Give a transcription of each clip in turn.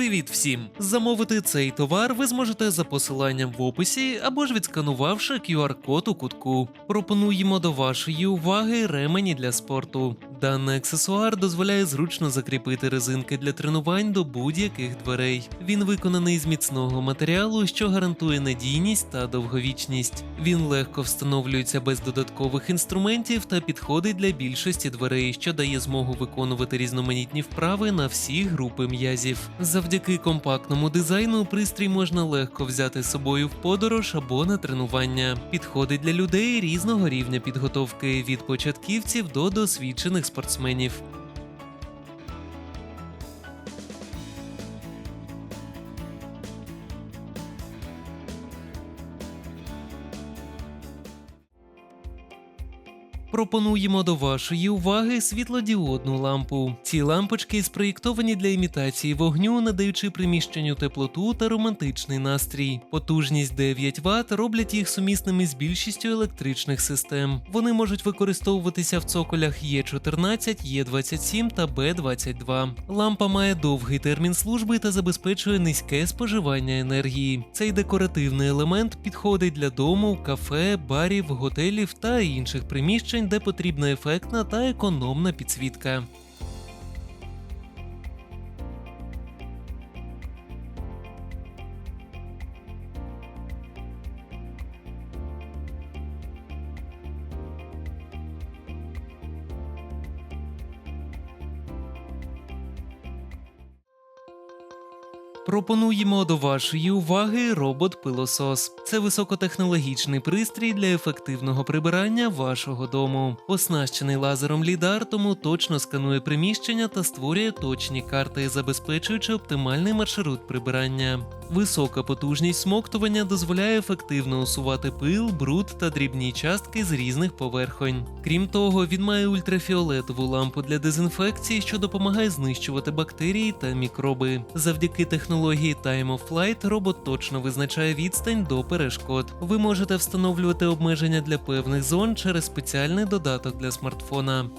Привіт всім! Замовити цей товар ви зможете за посиланням в описі або ж відсканувавши QR-код у кутку. Пропонуємо до вашої уваги ремені для спорту. Даний аксесуар дозволяє зручно закріпити резинки для тренувань до будь-яких дверей. Він виконаний з міцного матеріалу, що гарантує надійність та довговічність. Він легко встановлюється без додаткових інструментів та підходить для більшості дверей, що дає змогу виконувати різноманітні вправи на всі групи м'язів. Завдяки компактному дизайну пристрій можна легко взяти з собою в подорож або на тренування. Підходить для людей різного рівня підготовки від початківців до досвідчених спортсменів. Пропонуємо до вашої уваги світлодіодну лампу. Ці лампочки спроєктовані для імітації вогню, надаючи приміщенню теплоту та романтичний настрій. Потужність 9 Вт роблять їх сумісними з більшістю електричних систем. Вони можуть використовуватися в цоколях Е14, Е27 та Б22. Лампа має довгий термін служби та забезпечує низьке споживання енергії. Цей декоративний елемент підходить для дому, кафе, барів, готелів та інших приміщень, де потрібна ефектна та економна підсвітка. Пропонуємо до вашої уваги робот-пилосос. Це високотехнологічний пристрій для ефективного прибирання вашого дому. Оснащений лазером лідар, тому точно сканує приміщення та створює точні карти, забезпечуючи оптимальний маршрут прибирання. Висока потужність смоктування дозволяє ефективно усувати пил, бруд та дрібні частки з різних поверхонь. Крім того, він має ультрафіолетову лампу для дезінфекції, що допомагає знищувати бактерії та мікроби. Завдяки технології Time of Flight робот точно визначає відстань до перешкод. Ви можете встановлювати обмеження для певних зон через спеціальний додаток для смартфона.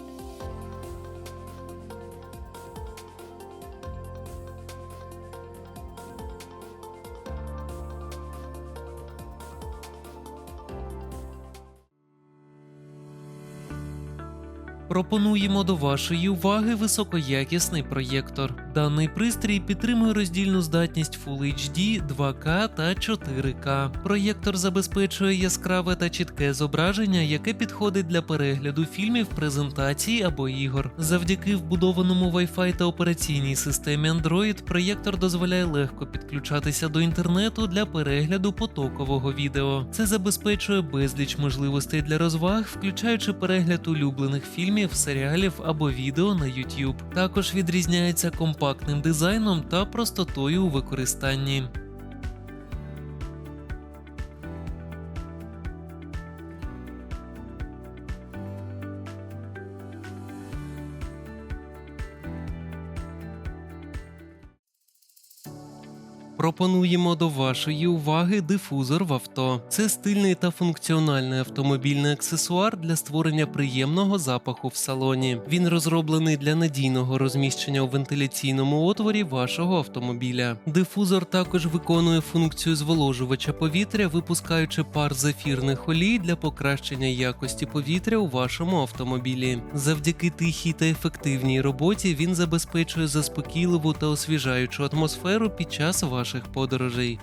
Пропонуємо до вашої уваги високоякісний проєктор. Даний пристрій підтримує роздільну здатність Full HD, 2К та 4К. Проєктор забезпечує яскраве та чітке зображення, яке підходить для перегляду фільмів, презентацій або ігор. Завдяки вбудованому Wi-Fi та операційній системі Android, проєктор дозволяє легко підключатися до інтернету для перегляду потокового відео. Це забезпечує безліч можливостей для розваг, включаючи перегляд улюблених фільмів, серіалів або відео на YouTube. Також відрізняється компактним дизайном та простотою у використанні. Пропонуємо до вашої уваги дифузор в авто. Це стильний та функціональний автомобільний аксесуар для створення приємного запаху в салоні. Він розроблений для надійного розміщення у вентиляційному отворі вашого автомобіля. Дифузор також виконує функцію зволожувача повітря, випускаючи пар з ефірних олій для покращення якості повітря у вашому автомобілі. Завдяки тихій та ефективній роботі він забезпечує заспокійливу та освіжаючу атмосферу під час ваших подорожей.